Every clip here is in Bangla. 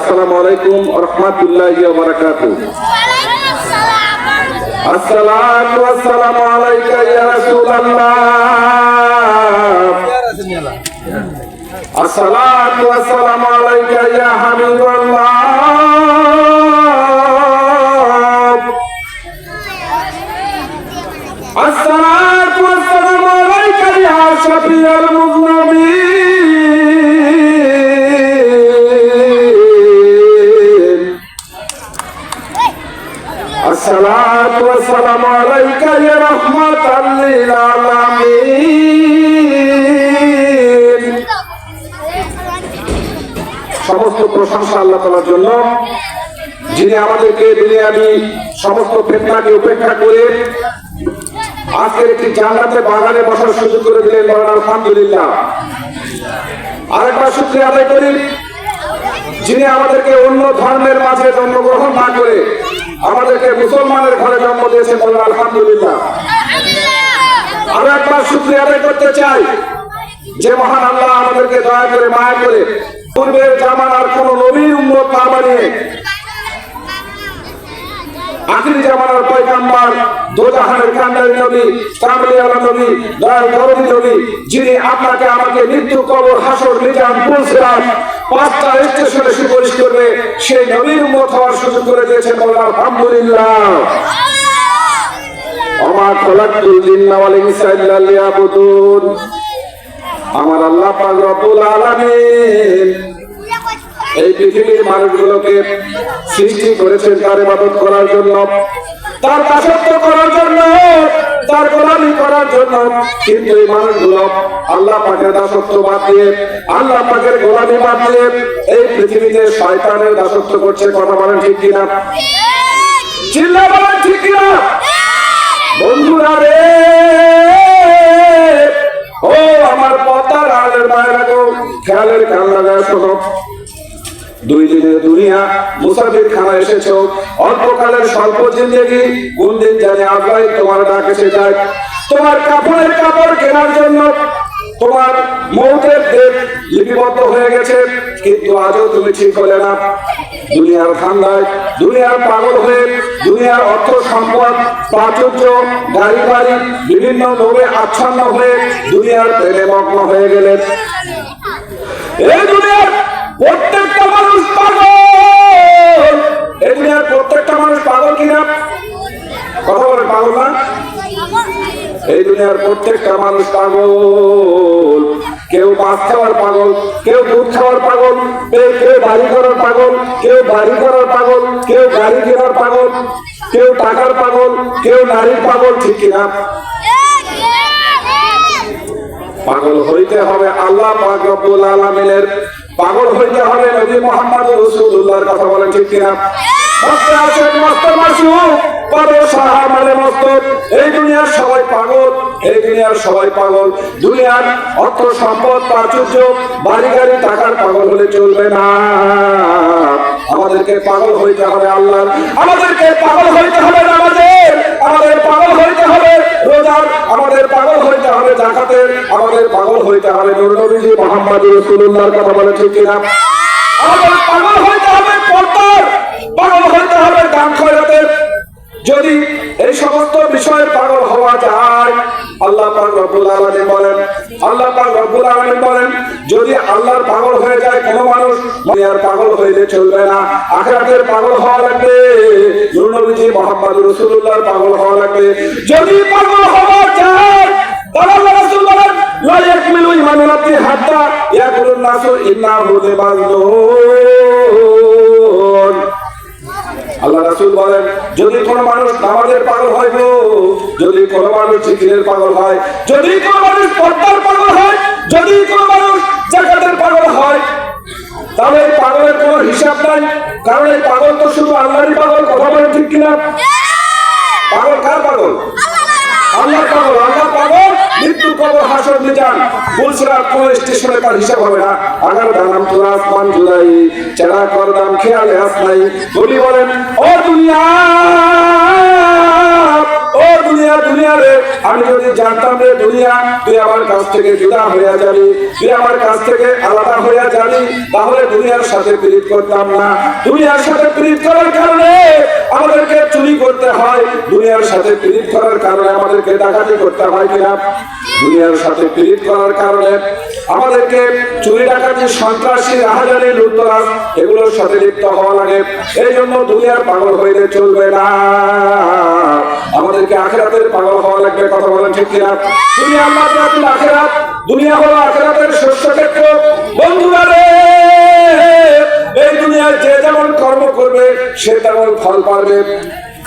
আসসালামু আলাইকুম রহমতুল্লাহ বারাকাতু আসসালাতু ওয়াসসালামু আলাইকা ইয়া রাসূলুল্লাহ আসসালাতু ওয়াসসালামু আলাইকা ইয়া হাবিবাল্লাহ الصلاة والسلام عليك يا رحمة للعالمين সমস্ত প্রশংসা আল্লাহ তালার জন্য যিনি আমাদেরকে দুনিয়াবি সমস্ত ফেতনাকে উপেক্ষা করে আজকের একটি জান্নাতে বাগানে বসার সুযোগ করে দিলেন বলেন আলহামদুলিল্লাহ আরেকবার শুক্রিয়া আদায় করি যিনি আমাদেরকে অন্য ধর্মের মাঝে জন্মগ্রহণ না করে আমাদেরকে মুসলমানের ঘরে জন্ম দিয়েছেন বলেন আলহামদুলিল্লাহ। আরও একবার শুক্রিয়া আদায় করতে চাই যে মহান আল্লাহ আমাদেরকে দয়া করে মায়া করে পূর্বের জামানার কোন নবীর উন্মত না বানিয়ে আখিরি জামানার পয়গাম্বার, দোজাহানের কান্ডারি নবী কামলিয়ালা নবী, দয়াল গরবী নবী, যিনি আপনাকে আমাকে মৃত্যু কবর হাসর নিজাম পুলসিরাত পাঁচটা স্টেশনে সুপারিশ করবে নবীর হওয়ার সুযোগ করে আলহামদুলিল্লাহ আমার খলাকুল লিয়াবুদুন। আমার আল্লাহ পাক রব্বুল আলামিন এই পৃথিবীর মানুষগুলোকে সৃষ্টি করেছেন তার ইবাদত করার জন্য, তার দাসত্ব করার জন্য। তার গোলামি করার জন্য কিন্তু এই মানুষগুলো আল্লাহ পাকের দাসত্ব বাদ দিয়ে, আল্লাহ পাকের গোলামি বাদ দিয়ে এই পৃথিবীতে শয়তানের দাসত্ব করছে, কথা বলেন ঠিক কিনা? চিল্লা বলেন ঠিক কিনা? বন্ধুরা রে! ও আমার পতার আলের গো, খেয়ালের কান লাগায় শোনো। দুই দিনের দুনিয়া মুসাফির খানা এসেছ। অল্পকালের স্বল্প জিন্দগি, কোন দিন জানে আল্লাহ তোমার ডাক এসে যায়। তোমার কাপড়ের কাপড় কেনার জন্য তোমার মৌতের দেব লিপিবদ্ধ হয়ে গেছে, কিন্তু আজও তুমি ঠিক হলে না। দুনিয়ার ঠান্ডায় দুনিয়ার পাগল হয়ে, দুনিয়ার অর্থ সম্পদ, প্রাচুর্য, গাড়ি বাড়ি, বিভিন্ন লোভে আচ্ছন্ন হয়ে দুনিয়ার প্রেমে মগ্ন হয়ে গেলেন এই দুনিয়ার না এই দুনিয়ার প্রত্যেকটা মানুষ পাগল। কেউ মাছ খাওয়ার পাগল, কেউ দুধ খাওয়ার পাগল, কেউ বাড়ি করার পাগল, কেউ বাড়ি করার পাগল, কেউ গাড়ি কেনার পাগল, কেউ টাকার পাগল, কেউ নারীর পাগল, ঠিক কিনা? পাগল হইতে হবে আল্লাহ পাক রব্বুল পাগল হইতে হবে নবী মোহাম্মদ রাসূলুল্লাহর কথা বলেন, ঠিক কিনা? মস্ত আছেন, মস্ত মানে আমাদেরকে পাগল হইতে হবে আল্লাহ আমাদেরকে পাগল হইতে হবে নামাজের। আমাদের পাগল হইতে হবে রোজার। আমাদের পাগল হইতে হবে জাকাতের। আমাদের পাগল হইতে হবে নবীজি মোহাম্মদ রাসূলুল্লাহর কথা বলে ঠিক কিনা? আমাদের পাগল হইতে হবে পর্দার। পাগল হইতে হবে দান খয়রাতের। যদি এই সমস্ত বিষয়ে পাগল হওয়া যায়, আল্লাহ পাক রব্বুল আলামিন বলেন, আল্লাহ পাক রব্বুল আলামিন বলেন, যদি আল্লাহর পাগল হয়ে যায়, কোন মানুষ দুনিয়ার পাগল হইলে চলবে না। আখিরাতের পাগল হওয়া লাগবে নূর নবীজি মুহাম্মদ রাসূলুল্লাহর পাগল হওয়া লাগবে। যদি পাগল হওয়া যায় তাহলে আল্লাহ রাসূল বলেন, লা ইয়াকমিলু আব্দি হাত্তা ইয়াকুলুন আল্লাহ রাসূল বলেন যদি কোন মানুষ নামাজের পাগল হয় গো যদি কোন মানুষ জিকিরের পাগল হয় যদি কোন মানুষ পর্দার পাগল হয় যদি কোন মানুষ জাকাতের পাগল হয় তাহলে পাগলের কোনো হিসাব নাই কারণ এই পাগল তো শুধু আল্লাহরই পাগল কথা বলে ঠিক কিনা? পাগল কার পাগল? আল্লাহ পাগল। আল্লাহ পাগল? মৃত্যু কবর হাসর মিজান বুলসিরাত কোন স্টেশনে তার হিসাব হবে না। আগার দানাম তোরা আসমান জুলাই। চেরা কর দাম খেয়ালে আসনাই বলি বলেন, ও দুনিয়া! দুনিয়া দুনিয়া রে। আমি যদি জানতাম রে দুনিয়া, তুই আমার কাছ থেকে জুদা হইয়া যাবি, তুই আমার কাছ থেকে আলাদা হইয়া যাবি, তাহলে দুনিয়ার সাথে প্রীত করতাম না। দুনিয়ার সাথে প্রীত করার কারণে আমাদেরকে চুরি করতে হয়। দুনিয়ার সাথে প্রীত করার কারণে আমাদেরকে ডাকাতি করতে হয় কিনা? দুনিয়ার সাথে প্রীত করার কারণে আমাদেরকে চুরি ডাকাতি, সন্ত্রাসী, রাহাজানি লুটতরাজ এগুলোর সাথে লিপ্ত হওয়া লাগে। এই জন্য দুনিয়ার পাগল হইলে চলবে না। আমাদেরকে আখেরাতের পাগল হওয়া লাগবে, কথা বলেন ঠিক কিনা? দুনিয়া আল্লাহ আখেরাত, দুনিয়া হলো আখেরাতের শস্য ক্ষেত্র। বন্ধুরা রে, এই দুনিয়ায় যে যেমন কর্ম করবে, সে তেমন ফল পাবে।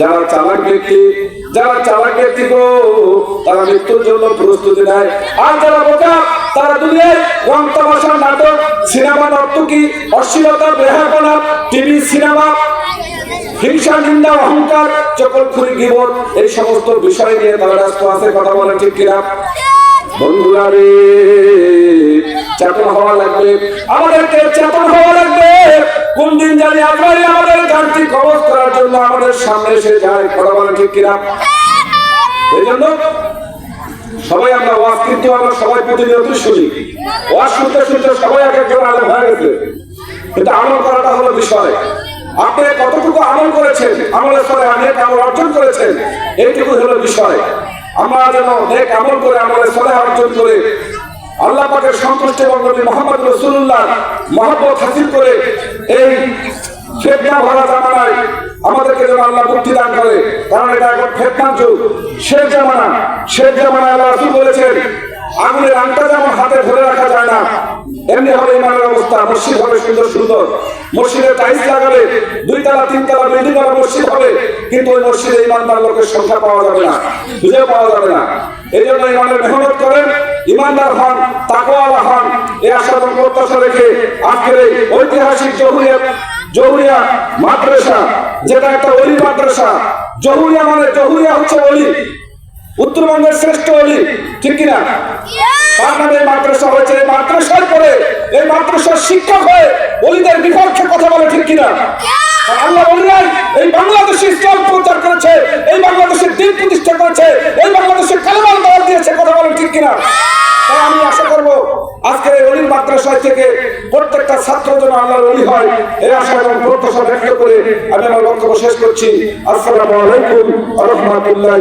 যারা চালাক ব্যক্তি, যারা চালাক ব্যক্তি গো, তারা মৃত্যুর জন্য প্রস্তুতি নেয়। আর যারা বোকা, তারা দুনিয়ায় রং নাটক, সিনেমা নর্তকী অশ্লীলতা বেহাপনা টিভি, সিনেমা, হিংসা, নিন্দা, অহংকার চকলখুরি গিবন এই সমস্ত বিষয় নিয়ে তারা ব্যস্ত আছে, কথা বলে ঠিক কিনা? বন্ধুরা রে চেতন হওয়া লাগবে। আমাদেরকে চেতন হওয়া লাগবে। কোন দিন জানি আপনারই আমাদের গানটি কবজ করার জন্য আমাদের সামনে এসে যায়। কথা ঠিক কিনা? এই জন্য সবাই আমরা ওয়াজ কিন্তু আমরা সবাই প্রতিনিয়ত শুনি। ওয়াজ শুনতে শুনতে সবাই এক একজন আলেম হয়ে গেছে। কিন্তু আমল করাটা হলো বিষয়। আপনি কতটুকু আমল করেছেন, আমলের ফলে অনেক আমল অর্জন করেছেন, এইটুকু হলো বিষয়। আমরা যেন অনেক আমল করে আমলের ফলে অর্জন করে আল্লাহ পাকের সন্তুষ্ট এবং নবী মোহাম্মদ রসুল্লাহ মহব্বত হাসিল করে এই ফেতনা ভরা জামানায় আমাদেরকে যেন আল্লাহ মুক্তি দান করে। কারণ এটা এখন ফেতনার যুগ। শেষ জামানা। শেষ জামানায় আল্লাহ রাসূল বলেছেন আগুনের আংটা যেমন হাতে ধরে রাখা যায় না, এমনি হবে ইমানের অবস্থা। মসজিদ হবে সুন্দর সুন্দর। মসজিদে টাইলস লাগাবে দুই তালা তিন তালা বিল্ডিং ওয়ালা মসজিদ হবে। কিন্তু ওই মসজিদে ইমানদার লোকের সংখ্যা পাওয়া যাবে না। খুঁজে পাওয়া যাবে না। এই জন্য ইমানের মেহনত ইমানদার হন, তাকওয়ালা হন এই আশা এবং প্রত্যাশা রেখে আজকের এই ঐতিহাসিক জহুরিয়া জহুরিয়া মাদ্রাসা, যেটা একটা অলি মাদ্রাসা, জহুরিয়া মানে জহুরিয়া হচ্ছে অলি। উত্তরবঙ্গের শ্রেষ্ঠ অলি, ঠিক কিনা? তার নামে মাদ্রাসা হয়েছে, এই মাদ্রাসার পরে এই মাদ্রাসার শিক্ষক হয়ে অলিদের বিপক্ষে কথা বলে, ঠিক কিনা? আল্লাহ বললেন, এই বাংলাদেশে ইসলাম প্রচার করেছে, এই বাংলাদেশের দিন প্রতিষ্ঠা করেছে, এই বাংলাদেশে কালেমাল দাওয়াত দিয়েছে কথা বলেন ঠিক কিনা তাই আমি আশা করব আজকের এই অলির মাদ্রাসায় থেকে প্রত্যেকটা ছাত্র যেন আল্লাহর অলি হয়, এই আশা এবং প্রত্যাশা ব্যক্ত করে আমি আমার বক্তব্য শেষ করছি। আসসালামু আলাইকুম রহমতুল্লাহ